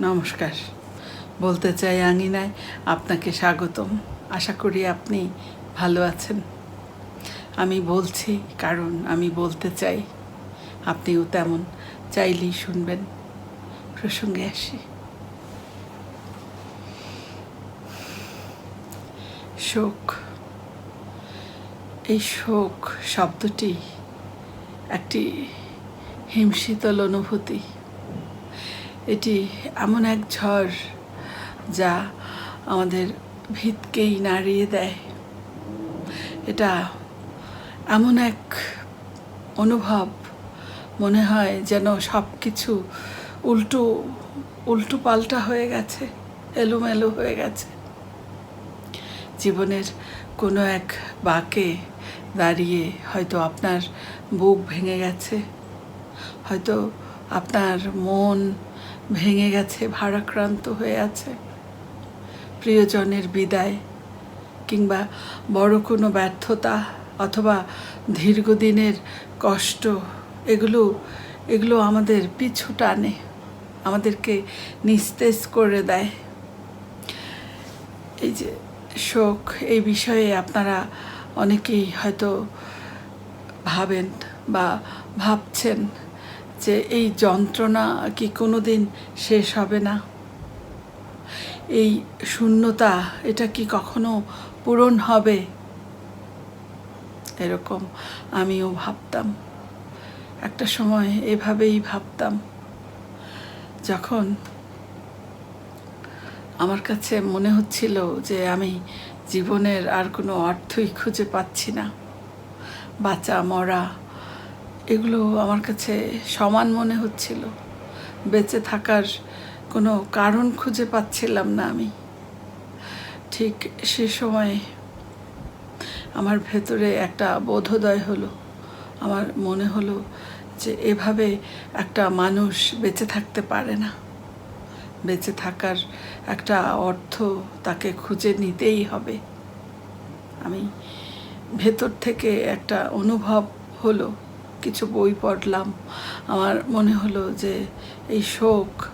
নমস্কার। বলতে চাই আঙিনায় আপনাকে স্বাগতম। আশা করি আপনি ভালো আছেন। আমি বলছি, কারণ আমি বলতে চাই, আপনিও তেমন চাইলেই শুনবেন। প্রসঙ্গে আসি। শোক। এই শোক শব্দটি একটি হিমশীতল অনুভূতি। এটি এমন এক ঝড় যা আমাদের ভিতকেই নাড়িয়ে দেয়। এটা এমন এক অনুভব, মনে হয় যেন সব কিছু উল্টো উল্টো পাল্টা হয়ে গেছে, এলোমেলো হয়ে গেছে। জীবনের কোনো এক বাঁকে দাঁড়িয়ে হয়তো আপনার বুক ভেঙে গেছে, হয়তো আপনার মন ভেঙে গেছে, ভারাক্রান্ত হয়ে আছে। প্রিয়জনের বিদায় কিংবা বড় কোনো ব্যর্থতা অথবা দীর্ঘদিনের কষ্ট, এগুলো এগুলো আমাদের পিছু টানে, আমাদেরকে নিস্তেজ করে দেয়। এই যে শোক, এই বিষয়ে আপনারা অনেকেই হয়তো ভাবেন বা ভাবছেন। যে এই যন্ত্রণা কি কোনো দিন শেষ হবে না? এই শূন্যতা, এটা কি কখনো পূরণ হবে? এরকম আমিও ভাবতাম। একটা সময় এভাবেই ভাবতাম। যখন আমার কাছে মনে হচ্ছিল যে আমি জীবনের আর কোনো অর্থই খুঁজে পাচ্ছি না। বাঁচা, মরা এগুলো আমার কাছে সমান মনে হচ্ছিল। বেঁচে থাকার কোনো কারণ খুঁজে পাচ্ছিলাম না আমি। ঠিক সে সময়ে আমার ভেতরে একটা বোধোদয় হলো। আমার মনে হলো যে এভাবে একটা মানুষ বেঁচে থাকতে পারে না। বেঁচে থাকার একটা অর্থ তাকে খুঁজে নিতেই হবে। আমি ভেতর থেকে একটা অনুভব হলো। কিছু বই পড়লাম। আমার মনে হলো যে এই শোক,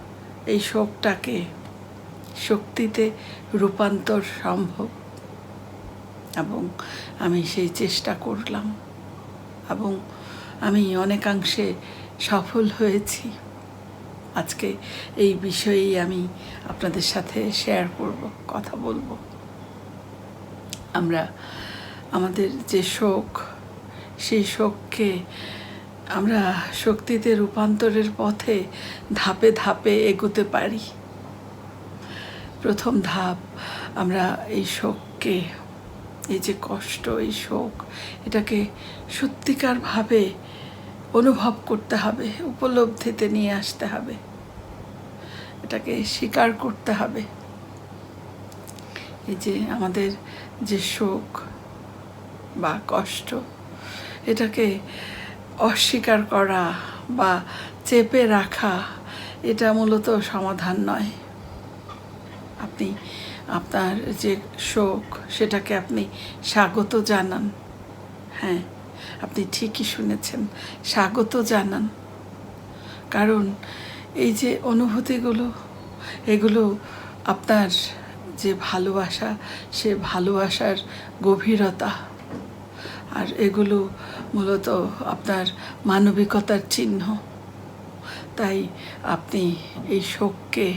এই শোকটাকে শক্তিতে রূপান্তর সম্ভব। এবং আমি সেই চেষ্টা করলাম। এবং আমি অনেকাংশে সফল হয়েছি। আজকে এই বিষয়েই আমি আপনাদের সাথে শেয়ার করব, কথা বলব। আমরা আমাদের যে শোক, সেই শোককে আমরা শক্তিতে রূপান্তরের পথে ধাপে ধাপে এগোতে পারি। প্রথম ধাপ, আমরা এই শোককে, এই যে কষ্ট, এই শোক, এটাকে সত্যিকারভাবে অনুভব করতে হবে, উপলব্ধিতে নিয়ে আসতে হবে। এটাকে স্বীকার করতে হবে। এই যে আমাদের যে শোক বা কষ্ট, এটাকে অস্বীকার করা বা চেপে রাখা, এটা মূলত সমাধান নয়। আপনি, আপনার যে শোক, সেটাকে আপনি স্বাগত জানান। হ্যাঁ আপনি ঠিকই শুনেছেন, স্বাগত জানান। কারণ এই যে অনুভূতিগুলো, এগুলো আপনার যে ভালোবাসা, সে ভালোবাসার গভীরতা, আর এগুলো মূলত আপনার মানবিকতার চিহ্ন। তাই আপনি এই শোককে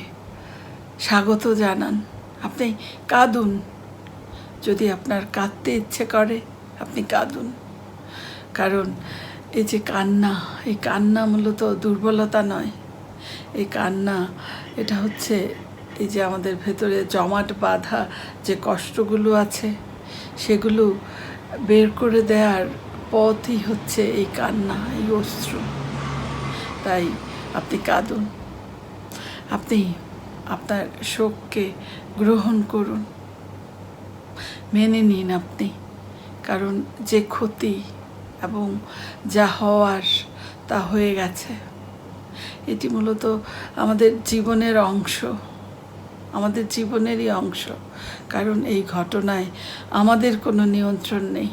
স্বাগত জানান। আপনি কাঁদুন। যদি আপনার কাঁদতে ইচ্ছে করে, আপনি কাঁদুন। কারণ এই যে কান্না, এই কান্না মূলত দুর্বলতা নয়। এই কান্না, এটা হচ্ছে এই যে আমাদের ভেতরে জমাট বাঁধা যে কষ্টগুলো আছে, সেগুলো বের করে দেওয়ার পথই হচ্ছে এই কান্না, এই অস্ত্র তাই আপনি কাঁদুন। আপনি আপনার শোককে গ্রহণ করুন। মেনে নিন আপনি। কারণ যে ক্ষতি এবং যা হওয়ার তা হয়ে গেছে, এটি মূলত আমাদের জীবনের অংশ। আমাদের জীবনেরই অংশ। কারণ এই ঘটনায় আমাদের কোনো নিয়ন্ত্রণ নেই।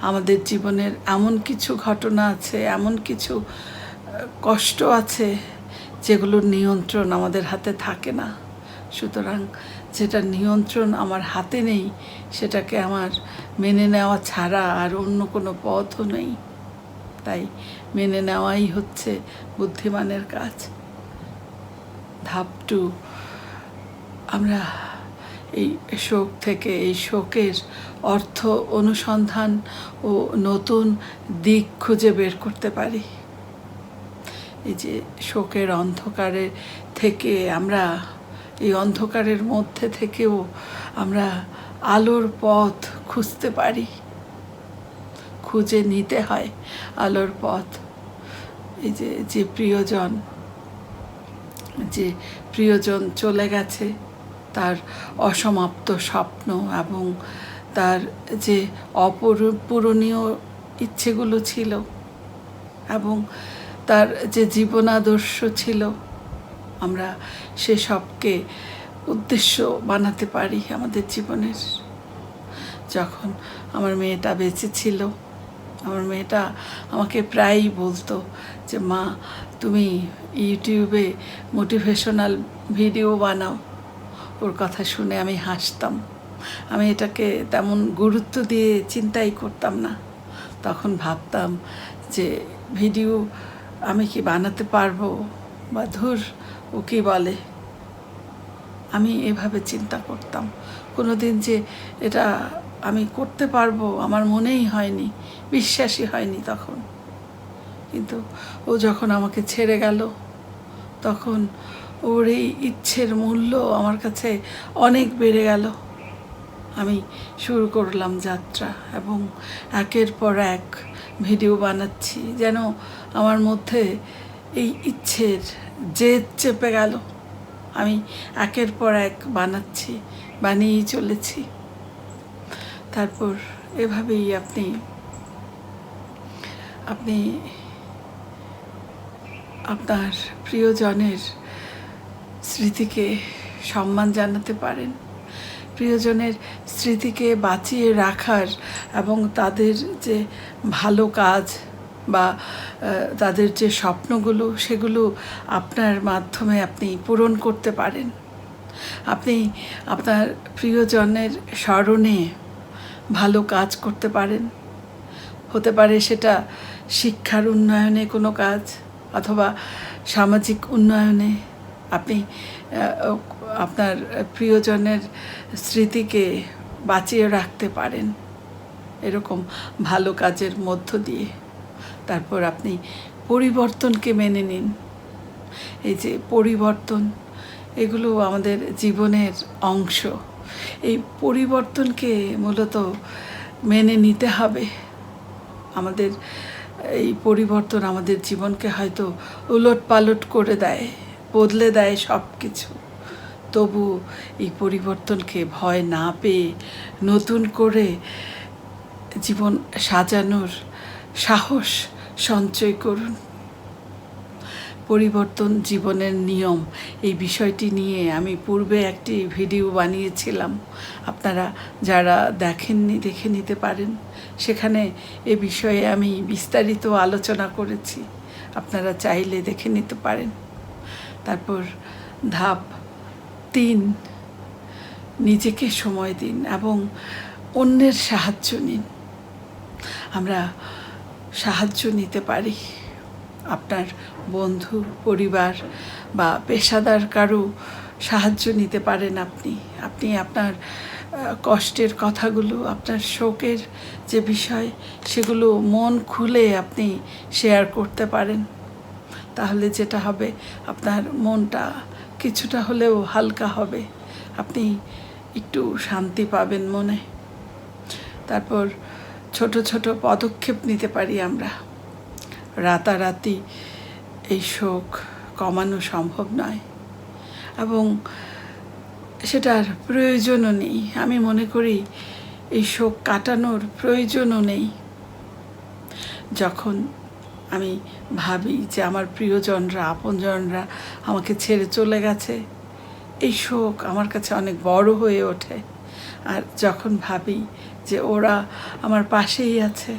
আমাদের জীবনের এমন কিছু ঘটনা আছে, এমন কিছু কষ্ট আছে যেগুলোর নিয়ন্ত্রণ আমাদের হাতে থাকে না। সুতরাং যেটা নিয়ন্ত্রণ আমার হাতে নেই, সেটাকে আমার মেনে নেওয়া ছাড়া আর অন্য কোনো পথও নেই। তাই মেনে নেওয়াই হচ্ছে বুদ্ধিমানের কাজ। ধাপ টু, আমরা এই শোক থেকে, এই শোকের অর্থ অনুসন্ধান ও নতুন দিক খুঁজে বের করতে পারি। এই যে শোকের অন্ধকারে থেকে আমরা, এই অন্ধকারের মধ্যে থেকেও আমরা আলোর পথ খুঁজতে পারি। খুঁজে নিতে হয় আলোর পথ। এই যে যে প্রিয়জন যে প্রিয়জন চলে গেছে তার অসমাপ্ত স্বপ্ন এবং তার যে অপূরণীয় ইচ্ছেগুলো ছিল এবং তার যে জীবনাদর্শ ছিল, আমরা সে সবকে উদ্দেশ্য বানাতে পারি আমাদের জীবনের। যখন আমার মেয়েটা বেঁচে ছিল, আমার মেয়েটা আমাকে প্রায়ই বলতো যে, মা, তুমি ইউটিউবে মোটিভেশনাল ভিডিও বানাও। ওর কথা শুনে আমি হাসতাম। আমি এটাকে তেমন গুরুত্ব দিয়ে চিন্তাই করতাম না। তখন ভাবতাম যে, ভিডিও আমি কি বানাতে পারব? বা ধুর, ও কি বলে? আমি এভাবে চিন্তা করতাম। কোনো দিন যে, এটা আমি করতে পারব, আমার মনেই হয়নি, বিশ্বাসই হয়নি তখন। কিন্তু ও যখন আমাকে ছেড়ে গেল, তখন ওর এই ইচ্ছের মূল্য আমার কাছে অনেক বেড়ে গেল। আমি শুরু করলাম যাত্রা এবং একের পর এক ভিডিও বানাচ্ছি যেন আমার মধ্যে এই ইচ্ছের জেদ চেপে গেল। আমি একের পর এক বানাচ্ছি, বানিয়েই চলেছি। তারপর এভাবেই আপনি আপনি আপনার প্রিয়জনের স্মৃতিকে সম্মান জানাতে পারেন। প্রিয়জনের স্মৃতিকে বাঁচিয়ে রাখার এবং তাদের যে ভালো কাজ বা তাদের যে স্বপ্নগুলো, সেগুলো আপনার মাধ্যমে আপনি পূরণ করতে পারেন। আপনি আপনার প্রিয়জনের স্মরণে ভালো কাজ করতে পারেন। হতে পারে সেটা শিক্ষার উন্নয়নে কোনো কাজ, অথবা সামাজিক উন্নয়নে আপনি আপনার প্রিয়জনের স্মৃতিকে বাঁচিয়ে রাখতে পারেন। এরকম ভালো কাজের মধ্য দিয়ে। তারপর আপনি পরিবর্তনকে মেনে নিন। এই যে পরিবর্তন, এগুলো আমাদের জীবনের অংশ। এই পরিবর্তনকে মূলত মেনে নিতে হবে। আমাদের এই পরিবর্তন আমাদের জীবনকে হয়তো উলট পালট করে দেয়। বদলে দেয় সব কিছু তবু এই পরিবর্তনকে ভয় না পেয়ে নতুন করে জীবন সাজানোর সাহস সঞ্চয় করুন। পরিবর্তন জীবনের নিয়ম, এই বিষয়টি নিয়ে আমি পূর্বে একটি ভিডিও বানিয়েছিলাম। আপনারা যারা দেখেননি, দেখে নিতে পারেন। সেখানে এ বিষয়ে আমি বিস্তারিত আলোচনা করেছি। আপনারা চাইলে দেখে নিতে পারেন। তারপর ধাপ তিন, নিজেকে সময় দিন এবং অন্যের সাহায্য নিন। আমরা সাহায্য নিতে পারি। আপনার বন্ধু, পরিবার বা পেশাদার কারও সাহায্য নিতে পারেন আপনি। আপনি আপনার কষ্টের কথাগুলো, আপনার শোকের যে বিষয়, সেগুলো মন খুলে আপনি শেয়ার করতে পারেন। তাহলে যেটা হবে, আপনার মনটা কিছুটা হলেও হালকা হবে। আপনি একটু শান্তি পাবেন মনে। তারপর ছোট ছোট পদক্ষেপ নিতে পারি আমরা। রাতারাতি এই শোক কমানো সম্ভব নয়। এবং সেটার প্রয়োজনও নেই। আমি মনে করি এই শোক কাটানোর প্রয়োজনও নেই। যখন আমি ভাবি যে আমার প্রিয়জনরা, আপনজনরা আমাকে ছেড়ে চলে গেছে। এই শোক আমার কাছে অনেক বড় হয়ে ওঠে। আর যখন ভাবি যে ওরা আমার পাশেই আছে,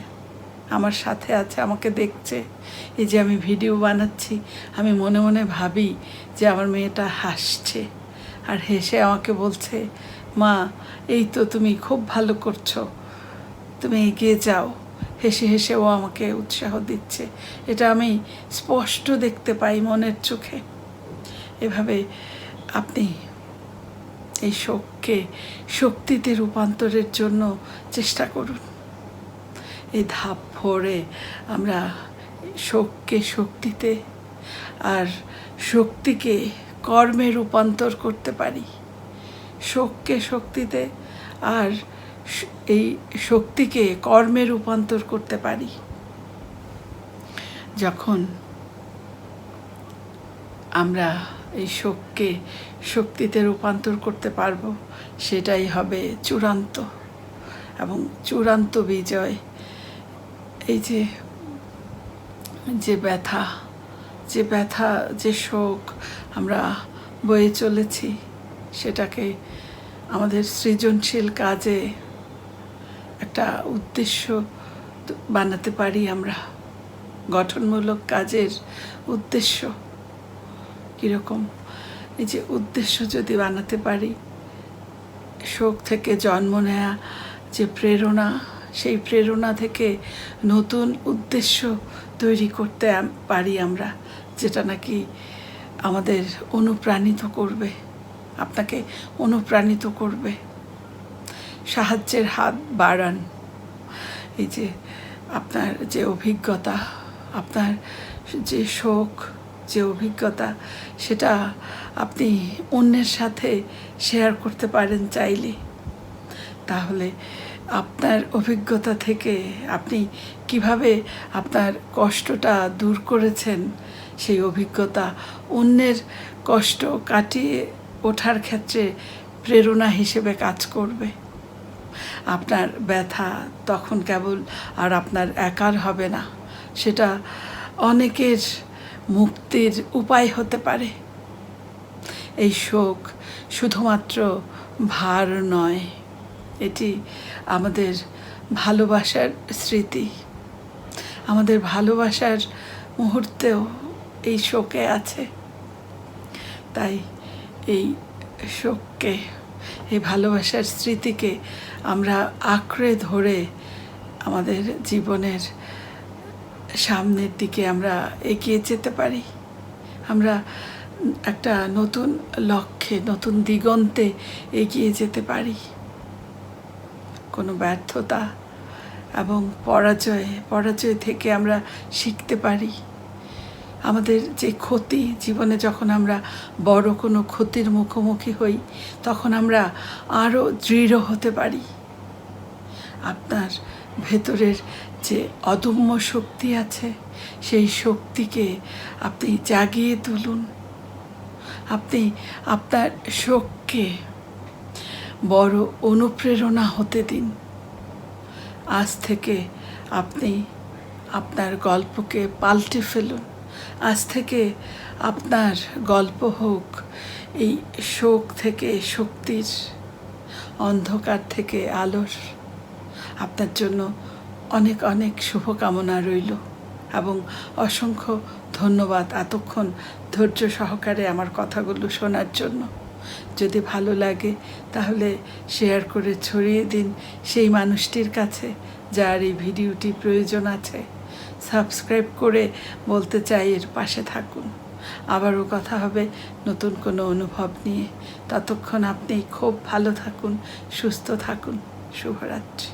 আমার সাথে আছে, আমাকে দেখছে, এই যে আমি ভিডিও বানাচ্ছি, আমি মনে মনে ভাবি যে আমার মেয়েটা হাসছে আর হেসে আমাকে বলছে, মা, এই তো তুমি খুব ভালো করছ। তুমি এগিয়ে যাও। হেসে হেসে ও আমাকে উৎসাহ দিচ্ছে। এটা আমি স্পষ্ট দেখতে পাই মনের চোখে। এভাবে আপনি এই শোককে শক্তিতে রূপান্তরের জন্য চেষ্টা করুন। এই ধাপ ভরে আমরা শোককে শক্তিতে আর শক্তিকে কর্মে রূপান্তর করতে পারি। শোককে শক্তিতে আর এই শক্তিকে কর্মে রূপান্তর করতে পারি। যখন আমরা এই শোককে শক্তিতে রূপান্তর করতে পারব, সেটাই হবে চূড়ান্ত। এবং চূড়ান্ত বিজয়, এই যে যে ব্যথা যে ব্যথা, যে শোক আমরা বয়ে চলেছি, সেটাকে আমাদের সৃজনশীল কাজে একটা উদ্দেশ্য বানাতে পারি আমরা। গঠনমূলক কাজের উদ্দেশ্য কীরকম? এই যে উদ্দেশ্য যদি বানাতে পারি, শোক থেকে জন্ম নেয়া, যে প্রেরণা, সেই প্রেরণা থেকে নতুন উদ্দেশ্য তৈরি করতে পারি আমরা, যেটা নাকি আমাদের অনুপ্রাণিত করবে, আপনাকে অনুপ্রাণিত করবে। সাহায্যের হাত বাড়ান। এই যে আপনার যে অভিজ্ঞতা, আপনার যে শোক, যে অভিজ্ঞতা, সেটা আপনি অন্যের সাথে শেয়ার করতে পারেন চাইলে। তাহলে আপনার অভিজ্ঞতা থেকে আপনি কীভাবে আপনার কষ্টটা দূর করেছেন, সেই অভিজ্ঞতা অন্যের কষ্ট কাটিয়ে ওঠার ক্ষেত্রে প্রেরণা হিসেবে কাজ করবে। আপনার ব্যথা তখন কেবল আর আপনার একার হবে না। সেটা অনেকের মুক্তির উপায় হতে পারে। এই শোক শুধুমাত্র ভার নয়, এটি আমাদের ভালোবাসার স্মৃতি। আমাদের ভালোবাসার মুহূর্তেও এই শোকে আছে। তাই এই শোককে, এই ভালোবাসার স্মৃতিকে আমরা আঁকড়ে ধরে আমাদের জীবনের সামনের দিকে আমরা এগিয়ে যেতে পারি। আমরা একটা নতুন লক্ষ্যে, নতুন দিগন্তে এগিয়ে যেতে পারি। কোনো ব্যর্থতা এবং পরাজয় পরাজয় থেকে আমরা শিখতে পারি। আমাদের যে ক্ষতি, জীবনে যখন আমরা বড় কোনো ক্ষতির মুখোমুখি হই, তখন আমরা আরও দৃঢ় হতে পারি। আপনার ভেতরের যে অদম্য শক্তি আছে, সেই শক্তিকে আপনি জাগিয়ে তুলুন। আপনি আপনার শোককে বড় অনুপ্রেরণা হতে দিন। আজ থেকে আপনি আপনার গল্পকে পাল্টে ফেলুন। আজ থেকে আপনার গল্প হোক, এই শোক থেকে শক্তির অন্ধকার থেকে আলোর আপনার জন্য অনেক অনেক শুভকামনা রইল এবং অসংখ্য ধন্যবাদ এতক্ষণ ধৈর্য সহকারে আমার কথাগুলো শোনার জন্য। যদি ভালো লাগে তাহলে শেয়ার করে ছড়িয়ে দিন সেই মানুষটির কাছে যার এই ভিডিওটি প্রয়োজন আছে। সাবস্ক্রাইব করে বলতে চাই এর পাশে থাকুন। আবারও কথা হবে নতুন কোনো অনুভব নিয়ে। ততক্ষণ আপনি খুব ভালো থাকুন, সুস্থ থাকুন। শুভরাত্রি।